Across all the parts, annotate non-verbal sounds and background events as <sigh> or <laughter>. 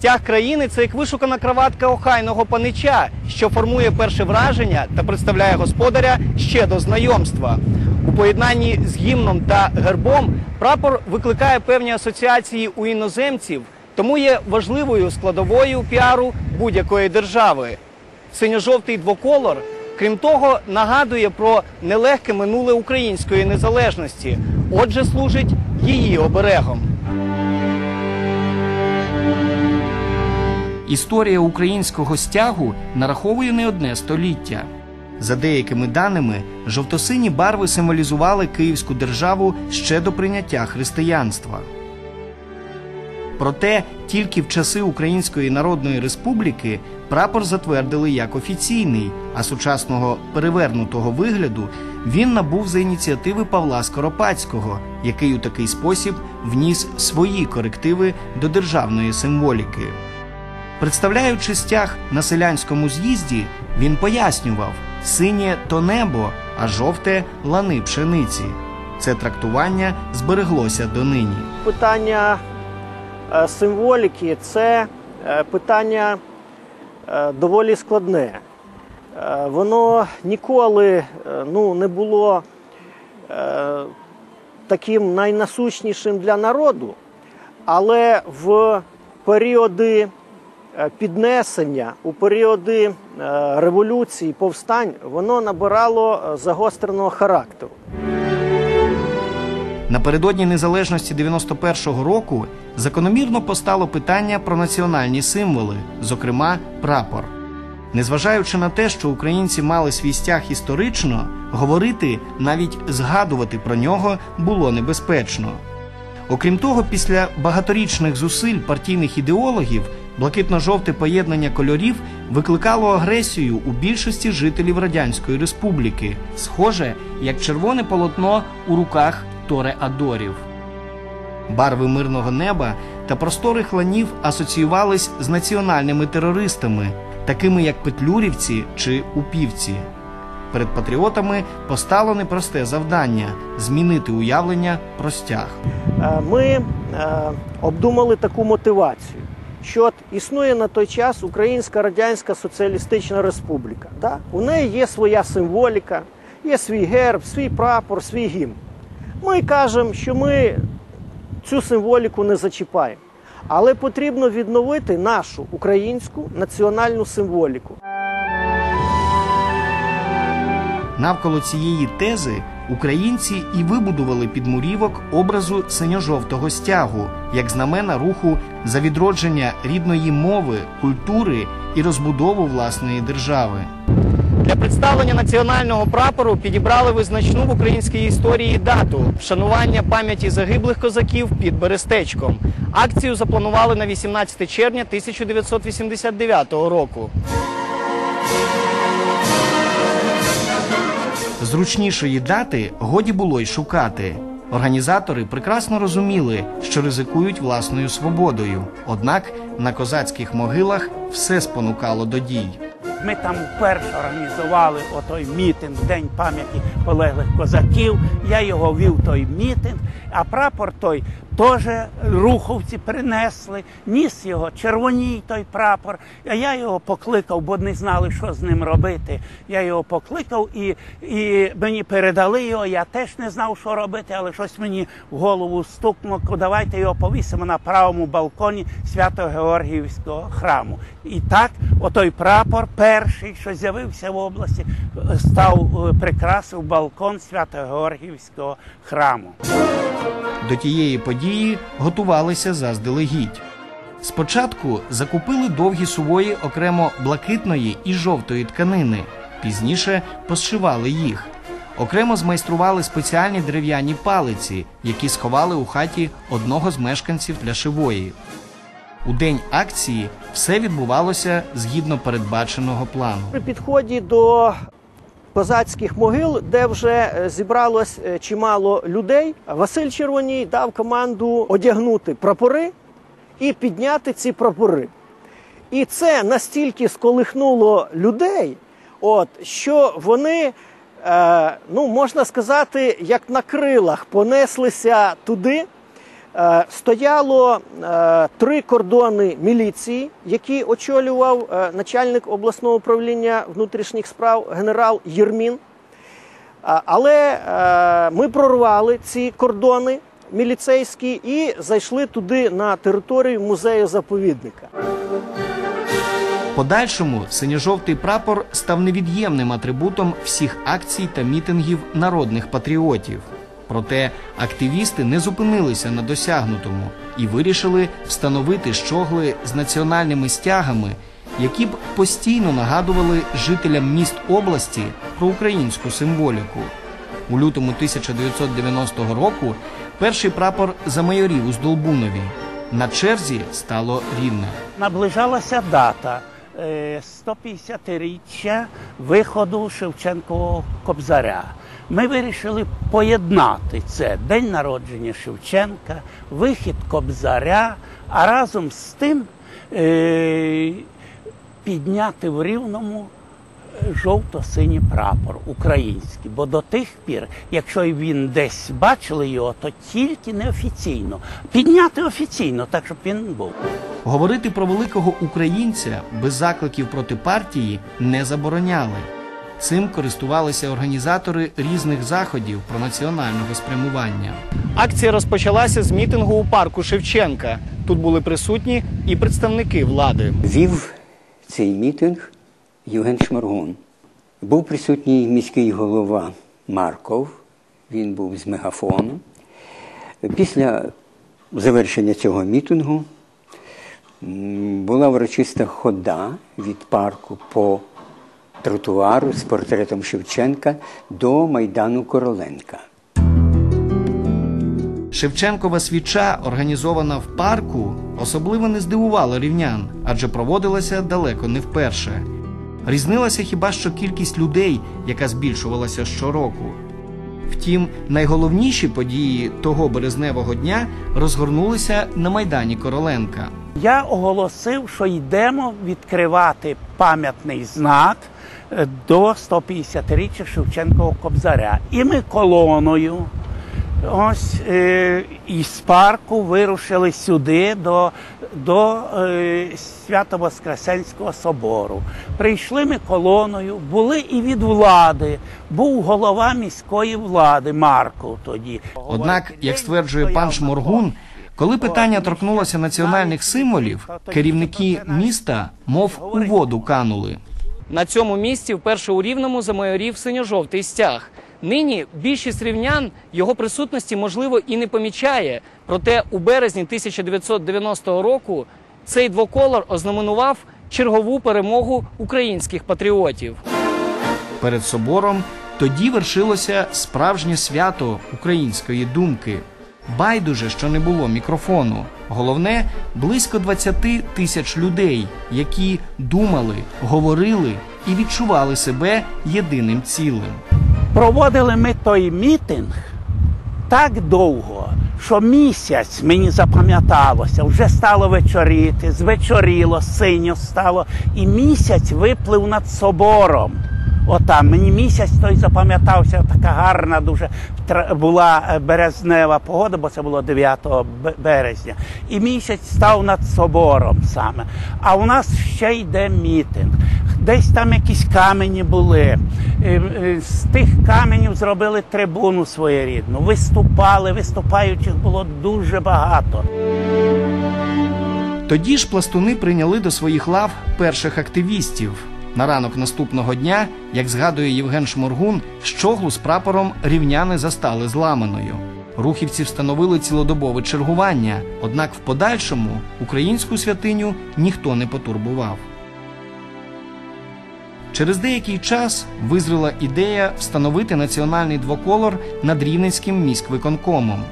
Стяг країни це як вишукана краватка охайного панича, що формує перше враження та представляє господаря ще до знайомства. У поєднанні з гімном та гербом прапор викликає певні асоціації у іноземців, тому є важливою складовою піару будь-якої держави. Синьо-жовтий двоколор, крім того, нагадує про нелегке минуле української незалежності, отже, служить її оберегом. Історія українського стягу нараховує не одне століття. За деякими даними, жовто-сині барви символізували Київську державу ще до прийняття християнства. Проте тільки в часи Української Народної Республіки прапор затвердили як офіційний, а сучасного перевернутого вигляду він набув за ініціативи Павла Скоропадського, який у такий спосіб вніс свої корективи до державної символіки. Представляючи стяг на селянському з'їзді, він пояснював: синє то небо, а жовте лани пшениці. Це трактування збереглося донині. питання е, символіки це е, питання е, доволі складне. Воно ніколи ну, не було таким найнасущнішим для народу, але в періоди піднесення, у періоди е, революції, повстань, воно набирало е, загостреного характеру. Напередодні незалежності 91-го року закономірно постало питання про національні символи, зокрема прапор. Незважаючи на те, що українці мали свій стяг історично, говорити, навіть згадувати про нього було небезпечно. Окрім того, після багаторічних зусиль партійних ідеологів блакитно-жовте поєднання кольорів викликало агресію у більшості жителів Радянської Республіки, схоже, як червоне полотно у руках Торе Адорів. Барви мирного неба та просторих ланів асоціювались з національними терористами, такими як петлюрівці чи упівці. Перед патріотами постало непросте завдання змінити уявлення про стяг. Е, ми е, обдумали таку мотивацію, що існує на той час Українська Радянська Соціалістична Республіка. Да? У неї є своя символіка, є свій герб, свій прапор, свій гімн. Ми кажемо, що ми цю символіку не зачіпаємо. Але потрібно відновити нашу українську національну символіку. Навколо цієї тези українці і вибудували підмурівок образу синьо-жовтого стягу як знамена руху за відродження рідної мови, культури і розбудову власної держави. Для представлення національного прапору підібрали визначну в українській історії дату вшанування пам'яті загиблих козаків під Берестечком. Акцію запланували на 18 червня 1989 року. Зручнішої дати годі було й шукати. Організатори прекрасно розуміли, що ризикують власною свободою. Однак на козацьких могилах все спонукало до дій. Ми там вперше організували отой мітинг День пам'яті полеглих козаків. Я його вів той мітинг, а прапор той теж руховці принесли, ніс його червоній той прапор. А я його покликав, бо не знали, що з ним робити. Я його покликав і, і мені передали його. Я теж не знав, що робити, але щось мені в голову стукнуло. Давайте його повісимо на правому балконі Свято-Георгіївського храму. І так, отой прапор, перший, що з'явився в області, став е, прикрасив балкон Свято-Георгіївського храму. До тієї події готувалися заздалегідь. Спочатку закупили довгі сувої окремо блакитної і жовтої тканини, пізніше посшивали їх. Окремо змайстрували спеціальні дерев'яні палиці, які сховали у хаті одного з мешканців для шивої. У день акції все відбувалося згідно передбаченого плану. При підході до козацьких могил, де вже е, зібралось е, чимало людей, Василь Червоній дав команду одягнути прапори і підняти ці прапори. І це настільки сколихнуло людей, от, що вони, е, ну можна сказати, як на крилах понеслися туди, стояло е, три кордони міліції, які очолював е, начальник обласного управління внутрішніх справ генерал Єрмін. Але е, ми прорвали ці кордони міліцейські і зайшли туди на територію музею заповідника. Подальшому синьо-жовтий прапор став невід'ємним атрибутом всіх акцій та мітингів народних патріотів. Проте активісти не зупинилися на досягнутому і вирішили встановити щогли з національними стягами, які б постійно нагадували жителям міст області про українську символіку. У лютому 1990 року перший прапор замайорів у Здолбунові. На черзі стало рівне. Наближалася дата е, 150-річчя виходу Шевченкового Кобзаря. Ми вирішили поєднати це день народження Шевченка, вихід Кобзаря, а разом з тим е, підняти в рівному е, жовто-синій прапор український. Бо до тих пір, якщо він десь бачили його, то тільки неофіційно. Підняти офіційно, так щоб він був. Говорити про великого українця без закликів проти партії не забороняли. Цим користувалися організатори різних заходів про національного спрямування. Акція розпочалася з мітингу у парку Шевченка. Тут були присутні і представники влади. Вів цей мітинг Євген Шмаргун. Був присутній міський голова Марков, він був з мегафоном. Після завершення цього мітингу була урочиста хода від парку по тротуару з портретом Шевченка до Майдану Короленка. Шевченкова свіча, організована в парку, особливо не здивувала рівнян, адже проводилася далеко не вперше. Різнилася хіба що кількість людей, яка збільшувалася щороку. Втім, найголовніші події того березневого дня розгорнулися на майдані Короленка. Я оголосив, що йдемо відкривати пам'ятний знак до 150-річчя Шевченкового Кобзаря. І ми колоною ось е, із парку вирушили сюди до, до е, Свято-Воскресенського собору. Прийшли ми колоною, були і від влади. Був голова міської влади Марков тоді. Однак, як стверджує пан Шморгун, коли питання торкнулося національних символів, керівники міста мов у воду канули. На цьому місці вперше у Рівному замайорів синьо-жовтий стяг. Нині більшість рівнян його присутності можливо і не помічає. Проте у березні 1990 року цей двоколор ознаменував чергову перемогу українських патріотів. Перед собором тоді вершилося справжнє свято української думки. Байдуже, що не було мікрофону. Головне близько 20 тисяч людей, які думали, говорили і відчували себе єдиним цілим. Проводили ми той мітинг так довго, що місяць мені запам'яталося, вже стало вечоріти, звечоріло, синьо стало, і місяць виплив над собором. Отам мені місяць той запам'ятався, така гарна дуже була е, березнева погода, бо це було 9 березня. І місяць став над собором саме. А у нас ще йде мітинг. Десь там якісь камені були. Е, е, З тих каменів зробили трибуну своєрідну. Виступали, виступаючих було дуже багато. Тоді ж пластуни прийняли до своїх лав перших активістів. На ранок наступного дня, як згадує Євген Шморгун, щоглу з прапором рівняни застали зламаною. Рухівці встановили цілодобове чергування, однак в подальшому українську святиню ніхто не потурбував. Через деякий час визріла ідея встановити національний двоколор над Рівненським міськвиконкомом.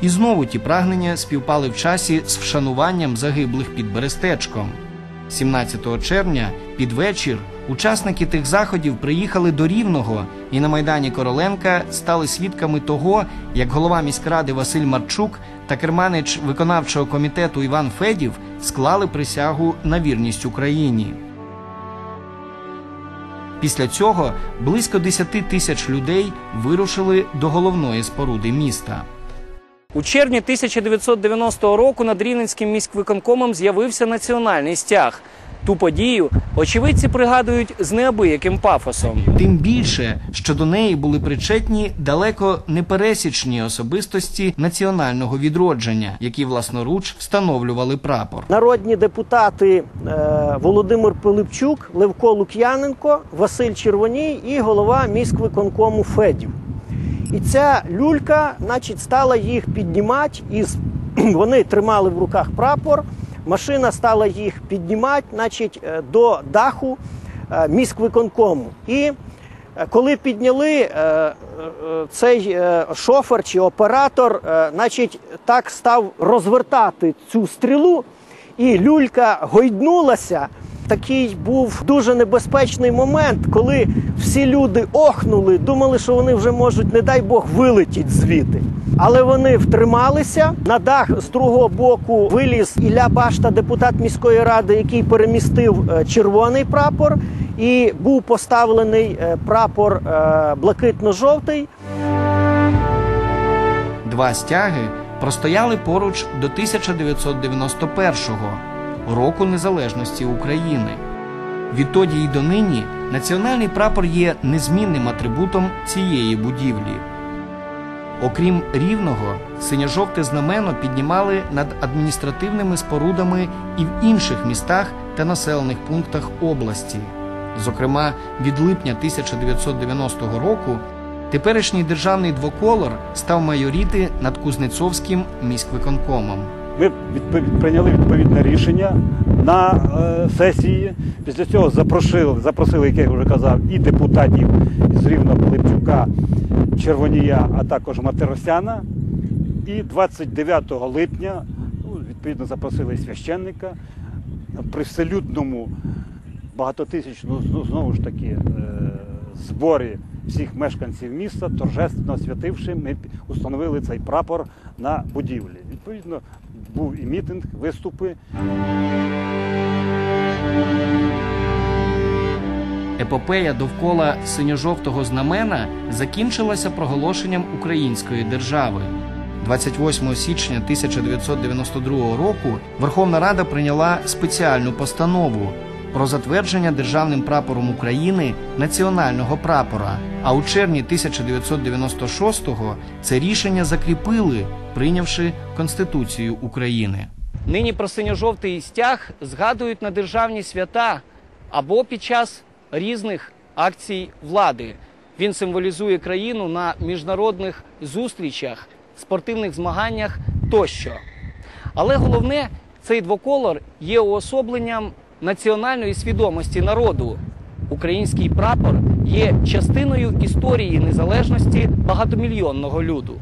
І знову ті прагнення співпали в часі з вшануванням загиблих під Берестечком. 17 червня під вечір учасники тих заходів приїхали до Рівного і на майдані Короленка стали свідками того, як голова міськради Василь Марчук та керманич виконавчого комітету Іван Федів склали присягу на вірність Україні. Після цього близько 10 тисяч людей вирушили до головної споруди міста. У червні 1990 року над Рівненським міськвиконкомом з'явився національний стяг. Ту подію очевидці пригадують з неабияким пафосом. Тим більше, що до неї були причетні далеко не пересічні особистості національного відродження, які власноруч встановлювали прапор. Народні депутати е, Володимир Пилипчук, Левко Лук'яненко, Василь Червоній і голова міськвиконкому Федів. І ця люлька, значить, стала їх піднімати, і <clears throat> вони тримали в руках прапор. Машина стала їх піднімати, значить, е, до даху е, міськвиконкому. І е, коли підняли цей шофер чи оператор, значить, так став розвертати цю стрілу, і люлька гойднулася. Такий був дуже небезпечний момент, коли всі люди охнули, думали, що вони вже можуть, не дай Бог, вилетіти звідти. Але вони втрималися. На дах з другого боку виліз Ілля Башта, депутат міської ради, який перемістив е, червоний прапор, і був поставлений е, прапор е, блакитно-жовтий. Два стяги простояли поруч до 1991-го, року незалежності України. Відтоді й донині національний прапор є незмінним атрибутом цієї будівлі. Окрім рівного, синьо-жовте знамено піднімали над адміністративними спорудами і в інших містах та населених пунктах області. Зокрема, від липня 1990 року теперішній державний двоколор став майоріти над Кузнецовським міськвиконкомом. Ми відпов- прийняли відповідне рішення на е, сесії. Після цього запросили, запросили, як я вже казав, і депутатів з Рівного Пилипчука, Червонія, а також Матеросяна. І 29 липня ну, відповідно запросили священника при вселюдному багатотисячному знову ж таки е, зборі всіх мешканців міста, торжественно святивши, ми установили цей прапор на будівлі. Відповідно, був і мітинг, виступи. Епопея довкола синьо-жовтого знамена закінчилася проголошенням української держави. 28 січня 1992 року Верховна Рада прийняла спеціальну постанову про затвердження державним прапором України національного прапора. А у червні 1996-го це рішення закріпили, прийнявши Конституцію України. Нині про синьо-жовтий стяг згадують на державні свята або під час різних акцій влади. Він символізує країну на міжнародних зустрічах, спортивних змаганнях тощо. Але головне, цей двоколор є уособленням національної свідомості народу. Український прапор є частиною історії незалежності багатомільйонного люду.